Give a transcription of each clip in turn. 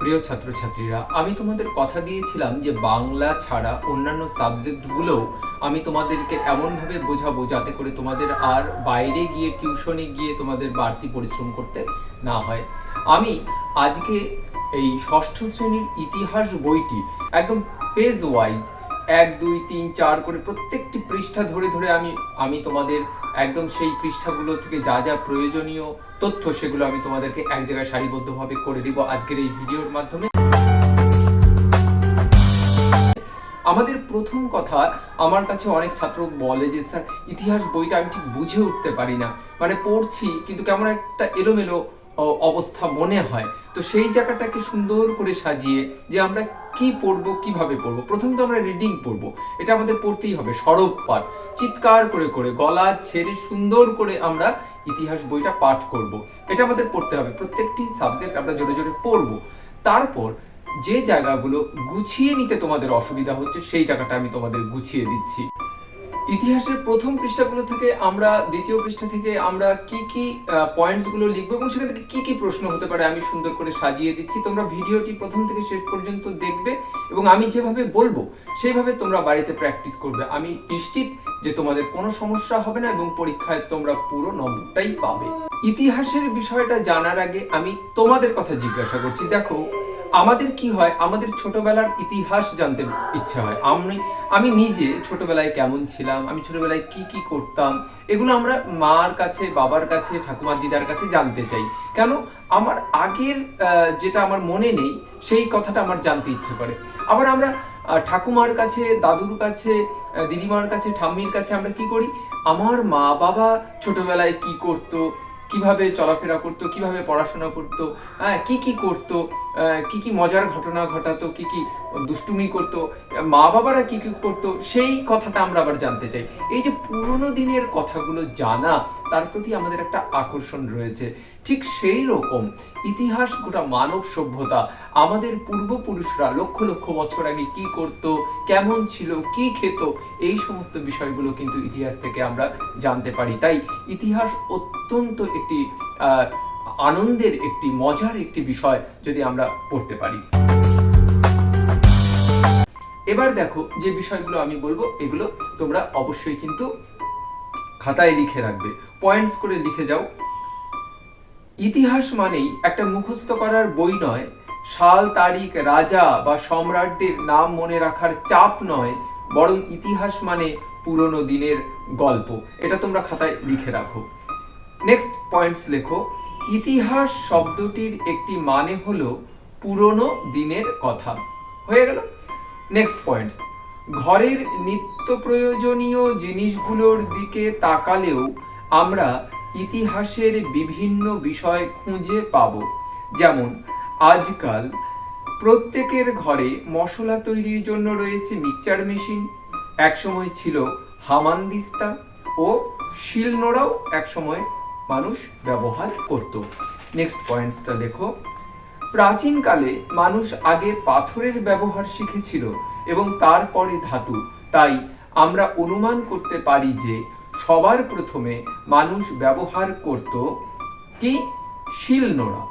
প্রিয় ছাত্রছাত্রীরা, আমি তোমাদের কথা দিয়েছিলাম যে বাংলা ছাড়া অন্যান্য সাবজেক্টগুলোও আমি তোমাদেরকে এমনভাবে বোঝাবো যাতে করে তোমাদের আর বাইরে গিয়ে, টিউশনে গিয়ে তোমাদের বাড়তি পরিশ্রম করতে না হয়। আমি আজকে এই ষষ্ঠ শ্রেণির ইতিহাস বইটি একদম পেজ ওয়াইজ এক, দুই, তিন, চার করে প্রত্যেকটি পৃষ্ঠা ধরে ধরে আমি আমি তোমাদের একদম সেই পৃষ্ঠাগুলো থেকে যা যা প্রয়োজনীয় তথ্য সেগুলো আমি তোমাদেরকে এক জায়গায় সারিবদ্ধভাবে করে দিব আজকের এই ভিডিওর মাধ্যমে। আমাদের প্রথম কথা, আমার কাছে অনেক ছাত্র বলে যে, স্যার, ইতিহাস বইটা আমি ঠিক বুঝে উঠতে পারি না। মানে পড়ছি, কিন্তু কেমন একটা এলোমেলো অবস্থা মনে হয়। তো সেই জায়গাটাকে সুন্দর করে সাজিয়ে যে আমরা কি পড়ব, কীভাবে পড়ব? প্রথম তো আমরা রিডিং পড়ব। এটা আমাদের পড়তেই হবে, সরব পাঠ। চিৎকার করে করে, গলা ছেড়ে সুন্দর করে আমরা ইতিহাস বইটা পাঠ করব। এটা আমাদের পড়তে হবে। প্রত্যেকটি সাবজেক্ট আমরা জোরে জোরে পড়ব। তারপর যে জায়গাগুলো গুছিয়ে নিতে তোমাদের অসুবিধা হচ্ছে, সেই জায়গাটা আমি তোমাদের গুছিয়ে দিচ্ছি। ইতিহাসের প্রথম পৃষ্ঠাগুলো থেকে আমরা, দ্বিতীয় পৃষ্ঠা থেকে আমরা কি কি পয়েন্টসগুলো লিখব এবং সেখান থেকে কি কি প্রশ্ন হতে পারে আমি সুন্দর করে সাজিয়ে দিচ্ছি। তোমরা ভিডিওটি প্রথম থেকে শেষ পর্যন্ত দেখবে এবং আমি যেভাবে বলব, সেইভাবে তোমরা বাড়িতে প্র্যাকটিস করবে। আমি নিশ্চিত যে তোমাদের কোনো সমস্যা হবে না এবং পরীক্ষায় তোমরা পুরো নম্বরটাই পাবে। ইতিহাসের বিষয়টা জানার আগে আমি তোমাদের কথা জিজ্ঞাসা করছি। দেখো আমাদের কি হয়? আমাদের ছোটবেলার ইতিহাস জানতে ইচ্ছে হয়। আমি আমি নিজে ছোটবেলায় কেমন ছিলাম? আমি ছোটবেলায় কি কি করতাম? এগুলো আমরা মার কাছে, বাবার কাছে, ঠাকুমা দিদার কাছে জানতে চাই। কেন? আমার আগের যেটা আমার মনে নেই, সেই কথাটা আমার জানতে ইচ্ছে করে। আবার আমরা ঠাকুমার কাছে, দাদুর কাছে দিদিমার কাছে, ঠাম্মির কাছে আমরা কি করি? আমার মা বাবা ছোটবেলায় কি করতো? কীভাবে চলাফেরা করতো, কীভাবে পড়াশোনা করতো হ্যাঁ কি কি করতো কি কি মজার ঘটনা ঘটাতো, কি কি দুষ্টুমি করতো মা বাবারা কি কি করতো, সেই কথাটা আমরা আবার জানতে চাই। এই যে পুরনো দিনের কথাগুলো জানা তার প্রতি আমাদের একটা আকর্ষণ রয়েছে। ঠিক সেই রকম ইতিহাস, গোটা মানব সভ্যতা আমাদের পূর্বপুরুষরা লক্ষ লক্ষ বছর আগে কি করত, কেমন ছিল, কি খেত, এই সমস্ত বিষয়গুলো কিন্তু ইতিহাস থেকে আমরা জানতে পারি। তাই ইতিহাস অত্যন্ত একটি আনন্দের একটি, মজার একটি বিষয় যদি আমরা পড়তে পারি। এবার দেখো যে বিষয়গুলো আমি বলব, এগুলো তোমরা অবশ্যই কিন্তু খাতায় লিখে রাখবে। পয়েন্টস করে লিখে যাও। ইতিহাস মানেই একটা মুখস্থ করার বই নয়, সাল, তারিখ, রাজা বা সম্রাটদের নাম মনে রাখার চাপ নয়, বরং ইতিহাস মানে পুরনো দিনের গল্প। এটা তোমরা খাতায় লিখে রাখো। নেক্সট পয়েন্টস লেখো। ইতিহাস শব্দটির একটি মানে হলো পুরনো দিনের কথা। হয়ে গেল? নেক্সট পয়েন্টস ঘরের নিত্য প্রয়োজনীয় জিনিসগুলোর দিকে তাকালেও আমরা ইতিহাসের বিভিন্ন বিষয় খুঁজে পাব। যেমন, আজকাল প্রত্যেকের ঘরে মশলা তৈরির জন্য রয়েছে মিক্সচার মেশিন, একসময় ছিল হামানদিস্তা ও শিলনোড়াও একসময় মানুষ ব্যবহার করত। নেক্সট পয়েন্টসটা দেখো। প্রাচীনকালে মানুষ আগে পাথরের ব্যবহার শিখেছিল। এবং তারপরে ধাতু। তাই আমরা অনুমান করতে পারি যে সবার প্রথমে মানুষ ব্যবহার করত কি? শিলনোড়া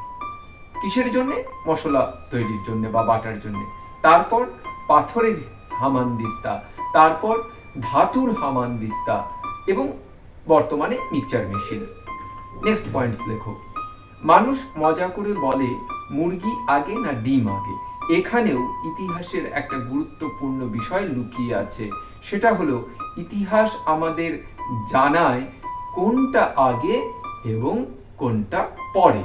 কিসের জন্য? মশলা তৈরির জন্য বা বাটার জন্য। তারপর পাথরের হামানদিস্তা তারপর ধাতুর হামানদিস্তা এবং বর্তমানে মিক্সচার মেশিন। নেক্সট পয়েন্টস লেখো। মানুষ মজা করে বলে, মুরগি আগে না ডিম আগে? এখানেও ইতিহাসের একটা গুরুত্বপূর্ণ বিষয় লুকিয়ে আছে। সেটা হলো, ইতিহাস আমাদের জানায় কোনটা আগে এবং কোনটা পরে।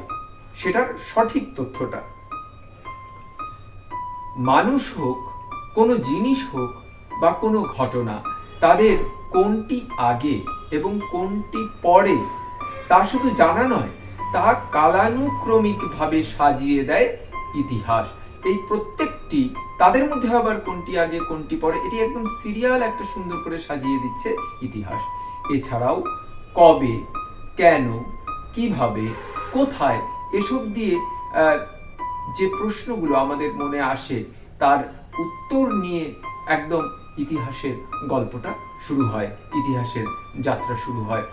সেটার সঠিক তথ্যটা। মানুষ হোক, কোনো জিনিস হোক বা কোনো ঘটনা, তাদের কোনটি আগে এবং কোনটি পরে, তা শুধু জানা নয়, তা কালানুক্রমিকভাবে সাজিয়ে দেয় ইতিহাস। এই প্রত্যেকটি, তাদের মধ্যে আবার কোনটি আগে, কোনটি পরে, এটি একদম সিরিয়াল একটা সুন্দর করে সাজিয়ে দিচ্ছে ইতিহাস। এছাড়াও, কবে, কেন, কীভাবে, কোথায়, এসব দিয়ে যে প্রশ্নগুলো আমাদের মনে আসে, তার উত্তর নিয়ে একদম ইতিহাসের গল্পটা শুরু হয়, ইতিহাসের যাত্রা শুরু হয়।